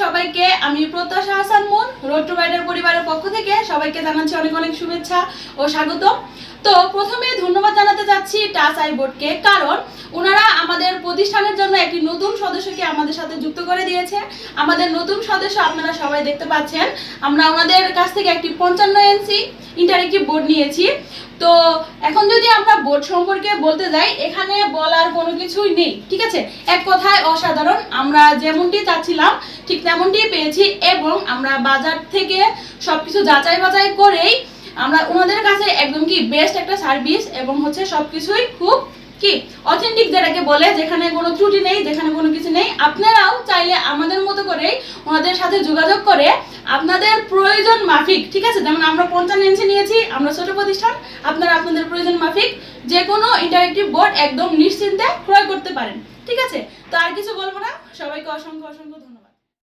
সবাইকে, আমি প্রত্যাশা হাসান মুন রোড রাইডার পরিবারের পক্ষ থেকে সবাইকে জানাচ্ছি অনেক অনেক শুভেচ্ছা ও স্বাগত তো প্রথমে ধন্যবাদ জানাতে চাচ্ছি টাচ আই বোর্ডকে কারণ ওনারা আমাদের প্রতিষ্ঠানের জন্য একটি নতুন সদস্যকে আমাদের সাথে যুক্ত করে দিয়েছে। আমাদের নতুন সদস্য আপনারা সবাই দেখতে পাচ্ছেন। আমরা ওনাদের কাছ থেকে একটি পঞ্চান্ন এনসি ইন্টারেক্টিভ বোর্ড নিয়েছি। তো এখন যদি আমরা বোর্ড সম্পর্কে বলতে যাই, এখানে বলার কোনো কিছুই নেই, ঠিক আছে? এক কথায় অসাধারণ, আমরা যেমনটি চাচ্ছিলাম, ঠিক তেমনটি পেয়েছি এবং আমরা বাজার থেকে সবকিছু যাচাই বাছাই করেই আমরা ওনাদের কাছে একদম কি বেস্ট একটা সার্ভিস এবং হচ্ছে সবকিছুই খুব কি অথেন্টিক যেটাকে বলে, যেখানে কোনো ত্রুটি নেই, যেখানে কোনো কিছু নেই, আপনারাও চাইলে আমাদের মতো করে ওনাদের সাথে যোগাযোগ করে আপনাদের প্রয়োজন মাফিক, ঠিক আছে? যেমন আমরা পঞ্চান্ন ইঞ্চি নিয়েছি, আমরা ছোট প্রতিষ্ঠান, আপনারা আপনাদের প্রয়োজন মাফিক যে কোনো ইন্টারেক্টিভ বোর্ড একদম নিশ্চিন্তে ক্রয় করতে পারেন, ঠিক আছে? তো আর কিছু বলব না, সবাইকে অসংখ্য অসংখ্য ধন্যবাদ।